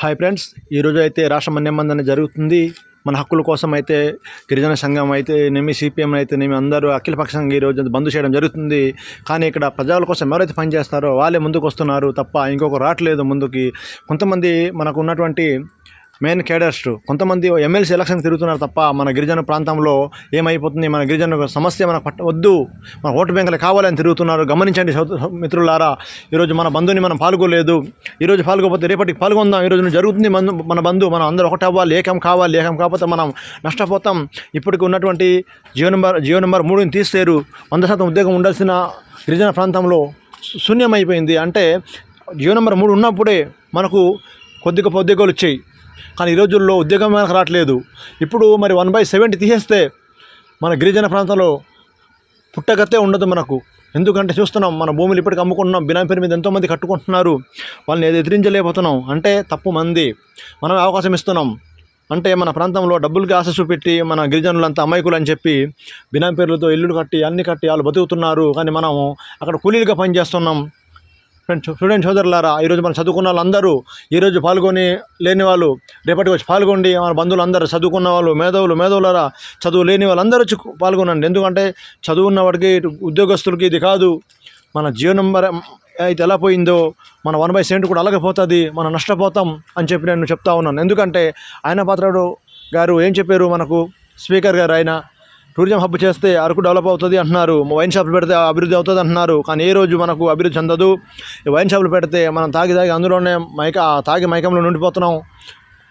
Hi friends ఈరోజు అయితే రాష్ట్ర మన్యమందన జరుగుతుంది. మన హక్కుల కోసం అయితే గిరిజన సంఘం అయితే నేమి సిపిఎం అయితే నేమి అందరూ అఖిలపక్షంగా ఈరోజు బంద్ చేయడం జరుగుతుంది. కానీ ఇక్కడ ప్రజల కోసం ఎవరైతే పనిచేస్తారో వాళ్ళే ముందుకు వస్తున్నారు తప్ప ఇంకొక రావట్లేదు ముందుకి. కొంతమంది మనకు ఉన్నటువంటి మెయిన్ కేడర్స్ కొంతమంది ఎమ్మెల్సీ ఎలక్షన్ తిరుగుతున్నారు తప్ప మన గిరిజన ప్రాంతంలో ఏమైపోతుంది? మన గిరిజన సమస్య మనకు పట్ట వద్దు. మన ఓటు బ్యాంకులు కావాలని తిరుగుతున్నారు. గమనించండి మిత్రులారా. ఈరోజు మన బంధువుని మనం పాల్గొలేదు ఈరోజు పాల్గొపోతే రేపటికి పాల్గొందాం. ఈరోజు జరుగుతుంది మన మన బంధు మనం అందరూ ఒకటి అవ్వాలి. ఏకం కావాలి. ఏకం కాకపోతే మనం నష్టపోతాం. ఇప్పటికి ఉన్నటువంటి జియో నెంబర్ జియో నెంబర్ మూడుని తీసేరు. వంద శాతం ఉద్యోగం ఉండాల్సిన గిరిజన ప్రాంతంలో శూన్యమైపోయింది. అంటే జియో నెంబర్ మూడు ఉన్నప్పుడే మనకు కొద్దిగా గొప్ప ఉద్యోగాలు వచ్చాయి. కానీ ఈ రోజుల్లో ఉద్యోగం మనకు రావట్లేదు. ఇప్పుడు మరి వన్ బై సెవెంటీ తీసేస్తే మన గిరిజన ప్రాంతంలో పుట్టగతే ఉండదు మనకు. ఎందుకంటే చూస్తున్నాం మన భూములు ఇప్పటికి అమ్ముకుంటున్నాం బినామీ పేరు మీద ఎంతోమంది కట్టుకుంటున్నారు. వాళ్ళని ఎదిరించలేకపోతున్నాం. అంటే తప్పు మంది. మనం అవకాశం ఇస్తున్నాం. అంటే మన ప్రాంతంలో డబ్బులకి ఆశ చూపెట్టి మన గిరిజనులంతా అమాయకులు అని చెప్పి బినామీ పేర్లతో ఇల్లులు కట్టి అన్ని కట్టి వాళ్ళు బతుకుతున్నారు. కానీ మనము అక్కడ కూలీలుగా పనిచేస్తున్నాం. ఫ్రెండ్స్ స్టూడెంట్ సోదరులారా ఈరోజు మనం చదువుకున్న వాళ్ళందరూ ఈరోజు పాల్గొని లేని వాళ్ళు రేపటికి వచ్చి పాల్గొండి మన బంధువులు అందరూ చదువుకున్న వాళ్ళు మేధావులు మేధవులారా చదువు లేని వాళ్ళందరూ వచ్చి పాల్గొనండి. ఎందుకంటే చదువున్న వాడికి ఉద్యోగస్తులకి ఇది కాదు. మన జియో నెంబర్ అయితే ఎలా పోయిందో మన వన్ బై సెవెంటీ కూడా అలాగే పోతుంది మనం నష్టపోతాం అని చెప్పి నేను చెప్తా ఉన్నాను. ఎందుకంటే ఆయన పాత్రడు గారు ఏం చెప్పారు మనకు? స్పీకర్ గారు ఆయన టూరిజం హబ్ చేస్తే అరకు డెవలప్ అవుతుంది అంటున్నారు. వైన్ షాపులు పెడితే అభివృద్ధి అవుతుంది అంటున్నారు. కానీ ఏ రోజు మనకు అభివృద్ధి చెందదు. వైన్ షాపులు పెడితే మనం తాగి తాగి అందులోనే మైక తాగి మైకంలో నుండిపోతున్నాం.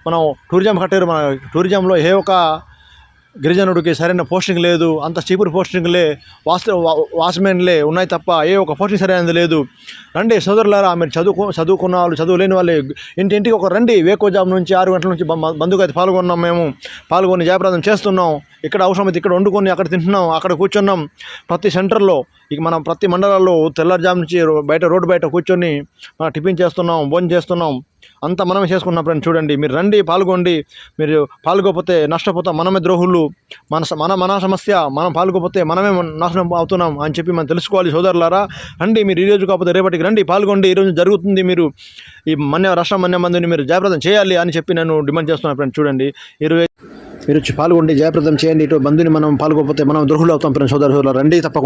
మనం టూరిజం కట్టారు మన టూరిజంలో ఏ ఒక గిరిజనుడికి సరైన పోస్టింగ్ లేదు. అంత చీపురు పోస్టింగ్లే వాస్ వాచ్మెన్లే ఉన్నాయి తప్ప ఏ ఒక పోస్టింగ్ సరైనది లేదు. రండి సోదరులారా మీరు చదువుకు చదువుకున్న వాళ్ళు చదువు లేని వాళ్ళే. ఇంటింటికి ఒక రండి. వేకోజాబ్ నుంచి ఆరు గంటల నుంచి బ- అయితే పాల్గొన్నాం మేము. పాల్గొని జయప్రదం చేస్తున్నాం. ఇక్కడ అవసరమైతే ఇక్కడ వండుకొని అక్కడ తింటున్నాం అక్కడ కూర్చున్నాం. ప్రతి సెంటర్లో ఇక మనం ప్రతి మండలాల్లో తెల్లారుజాము నుంచి బయట రోడ్డు బయట కూర్చొని మనం టిఫిన్ చేస్తున్నాం భోజనం చేస్తున్నాం. అంతా మనమే చేసుకున్నాం ఫ్రెండ్ చూడండి. మీరు రండి పాల్గొండి. మీరు పాల్గొపోతే నష్టపోతాం మనమే ద్రోహులు. మన మన మన సమస్య మనం పాల్గొపోతే మనమే నాశనం అవుతున్నాం అని చెప్పి మనం తెలుసుకోవాలి సోదరులారా. రండి మీరు ఈ రోజు కాకపోతే రేపటికి రండి పాల్గొండి. ఈరోజు జరుగుతుంది మీరు ఈ మన్య రాష్ట్ర మన్య మందిని మీరు జాగ్రత్త చేయాలి అని చెప్పి నేను డిమాండ్ చేస్తున్నాను ఫ్రెండ్ చూడండి. ఇరవై మీరు పాల్గొండి. జయప్రదం చేయండి. ఇటు బంధుని మనం పాల్గొపోతే మనం ద్రోహులు అవుతాం. ఫ్రెండ్ సోదరు రండి తప్పకుండా.